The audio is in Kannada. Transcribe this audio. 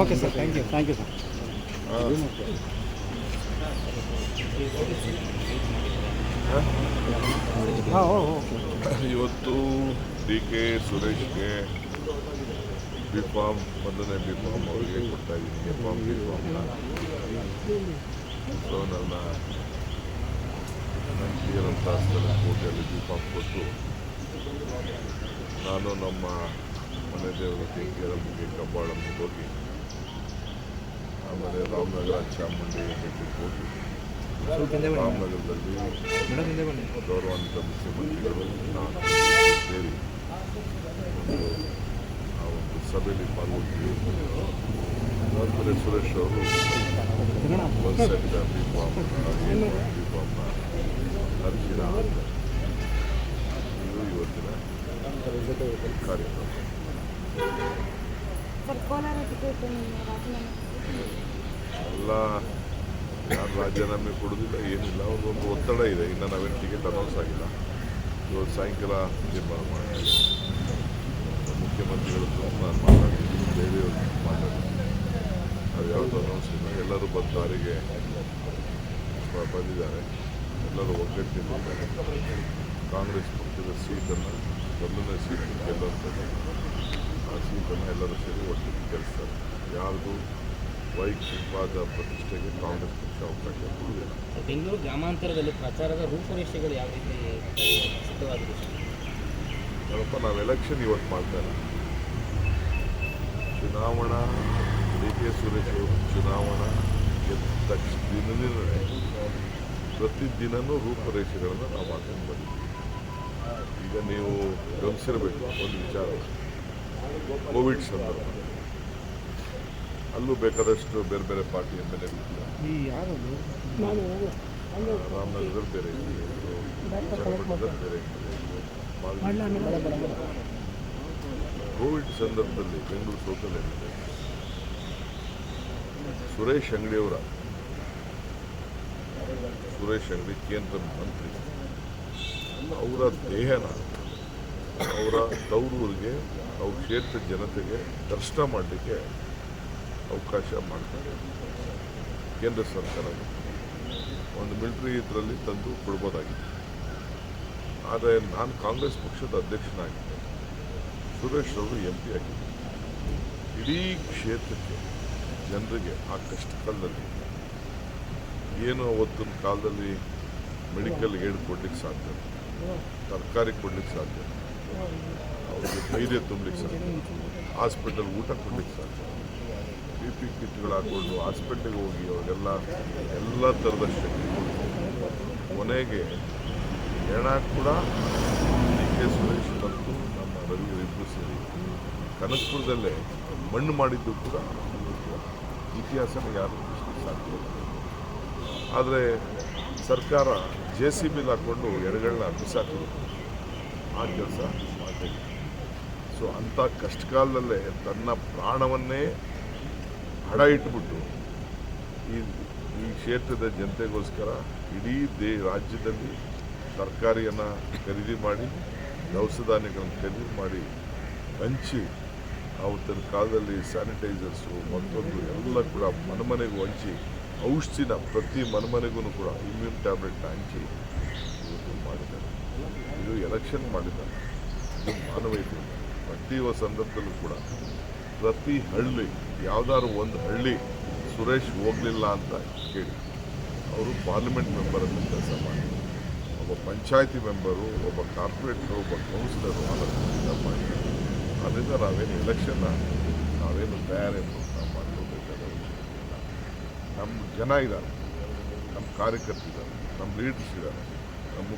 Okay sir thank you thank you sir ಇವತ್ತು ಡಿ ಕೆ ಸುರೇಶ್ಗೆ ಬಿ ಫಾರ್ಮ್ ಮೊದಲನೇ ಬಿ ಫಾರ್ಮ್ ಅವರಿಗೆ ಕೊಡ್ತಾ ಇದ್ದೀನಿ. ಎ ಫಾರ್ಮ್ ಬಿ ಫಾರ್ಮ್ನ ಸೊ ನನ್ನ ಸ್ಥಳ ಕೋಟೆಯಲ್ಲಿ ಬಿ ಫಾರ್ಮ್ ಕೊಟ್ಟು ನಾನು ನಮ್ಮ ಮನೆ ದೇವರ ಕೆಂಗೇರಮ್ಮಗೆ ಕಬ್ಬಾಳಮ್ಮಗೆ ಹೋಗಿ ಆಮೇಲೆ ರಾಮನಗರ ಚಾಮುಂಡಿ ಬೆಟ್ಟಕ್ಕೆ ಹೋಗಿ. ರಾಮನಗರದಲ್ಲಿ ಗೌರವಾನ್ವಿತ ಮುಖ್ಯಮಂತ್ರಿಗಳು ನಾನು ಸೇರಿ ಒಂದು ಆ ಒಂದು ಸಭೆಯಲ್ಲಿ ಪಾಲ್ಗೊಂಡಿದ್ವಿ. ಆಮೇಲೆ ಸುರೇಶ್ ಅವರು ಫಾರ್ಮ್ ಬಿ ಫಾರ್ಮ್ನ ಅರ್ಜಿನ ಇವತ್ತಿನ ಕಾರ್ಯಕ್ರಮ ಸರ್ ಕೋಲಾರ ಟಿಕೆಟ್ ರಾಜೀನಾಮೆ ರಾಜೀನಾಮೆ ಕೊಡೋದಿಲ್ಲ, ಏನಿಲ್ಲ. ಒಂದು ಒತ್ತಡ ಇದೆ. ಇನ್ನು ನಾವೇನು ಟಿಕೆಟ್ ಅನೌನ್ಸ್ ಆಗಿಲ್ಲ. ಇವತ್ತು ಸಾಯಂಕಾಲ ತೀರ್ಮಾನ ಮಾಡಿ ಮುಖ್ಯಮಂತ್ರಿಗಳು ನಾನು ಮಾತಾಡ್ತೀನಿ ಬೇರೆಯವ್ರ ಮಾತಾಡಿ ಅದು ಯಾವುದು ಅನೌನ್ಸ್ ಇಲ್ಲ. ಎಲ್ಲರೂ ಬಂದು ದಾರಿಗೆ ಬಂದಿದ್ದಾರೆ. ಎಲ್ಲರೂ ಒಗ್ಗಟ್ಟಿದ್ದಾರೆ. ಕಾಂಗ್ರೆಸ್ ಪಕ್ಷದ ಸೀಟನ್ನು ಮೊದಲನೇ ಸೀಟ್ ಗೆಲ್ಲುವಂಥದ್ದು ಸೀಟನ್ನು ಎಲ್ಲರೂ ಸೇರಿ ಒಟ್ಟಿಗೆ ಕೆಲಸ ಯಾರ್ದು ವೈಯಕ್ತಿಕವಾದ ಪ್ರತಿಷ್ಠೆಗೆ ಕಾಂಗ್ರೆಸ್ ಪಕ್ಷ ಅವಕಾಶ ಕೊಡುವುದಿಲ್ಲ. ಬೆಂಗಳೂರು ಗ್ರಾಮಾಂತರದಲ್ಲಿ ಪ್ರಚಾರದ ರೂಪುರೇಷೆಗಳು ಯಾವ ರೀತಿ ಸಿದ್ಧವಾಗಿದೆ? ಸ್ವಲ್ಪ ನಾವು ಎಲೆಕ್ಷನ್ ಇವತ್ತು ಮಾಡ್ತಾ ಇಲ್ಲ. ಚುನಾವಣಾ ಡಿ ಕೆ ಸುರೇಶ್ ಅವರು ಚುನಾವಣಾ ಗೆದ್ದ ತಕ್ಷಣ ದಿನದಿಂದಲೇ ಪ್ರತಿದಿನನೂ ರೂಪುರೇಷೆಗಳನ್ನು ನಾವು ಮಾಡ್ಕೊಂಡು ಬಂದಿದ್ದೀವಿ. ಈಗ ನೀವು ಗಮನಿಸಿರಬೇಕು ಒಂದು ವಿಚಾರ. ಕೋವಿಡ್ ಸಂದರ್ಭ. ಅಲ್ಲೂ ಬೇಕಾದಷ್ಟು ಬೇರೆ ಬೇರೆ party M L A Ramanagara ಬೇರೆ ಬೇರೆ ಕೋವಿಡ್ ಸಂದರ್ಭದಲ್ಲಿ ಬೆಂಗಳೂರು ಸೋತಲ್ಲಿದೆ ಸುರೇಶ್ ಅಂಗಡಿಯವರ ಸುರೇಶ್ ಅಂಗಡಿ ಕೇಂದ್ರ ಮಂತ್ರಿ. ಅವರ ದೇಹನ ಅವರ ತವರೂರಿಗೆ ಅವ್ರ ಕ್ಷೇತ್ರ ಜನತೆಗೆ ದರ್ಶನ ಮಾಡಲಿಕ್ಕೆ ಅವಕಾಶ ಮಾಡ್ತಾರೆ. ಕೇಂದ್ರ ಸರ್ಕಾರ ಒಂದು ಮಿಲಿಟರಿ ಇದರಲ್ಲಿ ತಂದು ಕೊಡ್ಬೋದಾಗಿತ್ತು ಆದರೆ ನಾನು ಕಾಂಗ್ರೆಸ್ ಪಕ್ಷದ ಅಧ್ಯಕ್ಷನಾಗಿದ್ದೆ. ಸುರೇಶ್ ಅವರು ಎಂ ಪಿ ಆಗಿದ್ದರು ಇಡೀ ಕ್ಷೇತ್ರಕ್ಕೆ ಜನರಿಗೆ ಆ ಕಷ್ಟ ಕಾಲದಲ್ಲಿ ಏನು ಅವತ್ತಿನ ಕಾಲದಲ್ಲಿ ಮೆಡಿಕಲ್ ಏಡ್ ಕೊಡ್ಲಿಕ್ಕೆ ಸಾಧ್ಯ, ತರಕಾರಿ ಕೊಡ್ಲಿಕ್ಕೆ ಸಾಧ್ಯ ಅವ್ರಿಗೆ ಧೈರ್ಯ ತುಂಬಲಿಕ್ಕೆ ಸಾಧ್ಯ ಹಾಸ್ಪಿಟಲ್ ಊಟ ಕೊಡ್ಲಿಕ್ಕೆ ಸಾಧ್ಯ. ಬಿ ಪಿ ಕಿಟ್ಗಳು ಹಾಕ್ಕೊಂಡು ಹಾಸ್ಪಿಟ್ಲಿಗೆ ಹೋಗಿ ಅವರಿಗೆಲ್ಲ ಎಲ್ಲ ಥರದ ಶಕ್ತಿ ಕೊನೆಗೆ ಹೆಣ ಕೂಡ ಡಿ ಕೆ ಸುರೇಶ್ ಮತ್ತು ನಮ್ಮ ರವಿ ಇಬ್ಬರು ಸೇರಿ ಕನಕಪುರದಲ್ಲೇ ಮಣ್ಣು ಮಾಡಿದ್ದು ಕೂಡ ಇತಿಹಾಸನ ಯಾರು ಸಾಧ್ಯ ಆದರೆ ಸರ್ಕಾರ ಜೆ ಸಿ ಬಿಲ್ ಹಾಕ್ಕೊಂಡು ಎಡಗಳನ್ನ ಬಿಸಾಕಿದ್ರು. ಆ ಕೆಲಸ ಮಾಡಬೇಕು ಸೊ ಅಂಥ ಕಷ್ಟಕಾಲದಲ್ಲೇ ತನ್ನ ಪ್ರಾಣವನ್ನೇ ಹಡ ಇಟ್ಬಿಟ್ಟು ಈ ಈ ಕ್ಷೇತ್ರದ ಜನತೆಗೋಸ್ಕರ ಇಡೀ ದೇ, ರಾಜ್ಯದಲ್ಲಿ ತರಕಾರಿಯನ್ನು ಖರೀದಿ ಮಾಡಿ ದವಸ ಧಾನ್ಯಗಳನ್ನು ಖರೀದಿ ಮಾಡಿ ಹಂಚಿ ಅವತ್ತಿನ ಕಾಲದಲ್ಲಿ ಸ್ಯಾನಿಟೈಸರ್ಸು, ಮತ್ತೊಂದು ಎಲ್ಲ ಕೂಡ ಮನೆಮನೆಗೂ ಹಂಚಿ, ಔಷಧಿನ ಪ್ರತಿ ಮನೆಮನೆಗೂ ಕೂಡ ಇಮ್ಯೂನ್ ಟ್ಯಾಬ್ಲೆಟ್ನ ಹಂಚಿ ಇವತ್ತು ಮಾಡಿದ್ದಾರೆ. ಇದು ಎಲೆಕ್ಷನ್ ಮಾಡಿದ್ದಾರೆ ಇದು ಮಾನವೀಯತೆ. ಪ್ರತಿಯೊ ಸಂದರ್ಭದಲ್ಲೂ ಕೂಡ ಪ್ರತಿ ಹಳ್ಳಿ, ಯಾವ್ದಾದ್ರು ಒಂದು ಹಳ್ಳಿ ಸುರೇಶ್ ಹೋಗಲಿಲ್ಲ ಅಂತ ಕೇಳಿ. ಅವರು ಪಾರ್ಲಿಮೆಂಟ್ ಅಂತ ಕೆಲಸ ಮಾಡಿ. ಒಬ್ಬ ಪಂಚಾಯತಿ ಮೆಂಬರು ಒಬ್ಬ ಕಾರ್ಪೊರೇಟರು ಒಬ್ಬ ಕೌನ್ಸಿಲರು ಕೆಲಸ ಮಾಡಿ. ಅದರಿಂದ ನಾವೇನು ಎಲೆಕ್ಷನ್ನ ನಾವೇನು ತಯಾರೇನು ನಾವು ನಮ್ಮ ಜನ ಇದ್ದಾರೆ. ನಮ್ಮ ಕಾರ್ಯಕರ್ತರಿದ್ದಾರೆ. ನಮ್ಮ ಲೀಡರ್ಸ್ ಇದ್ದಾರೆ. ನಮ್ಮ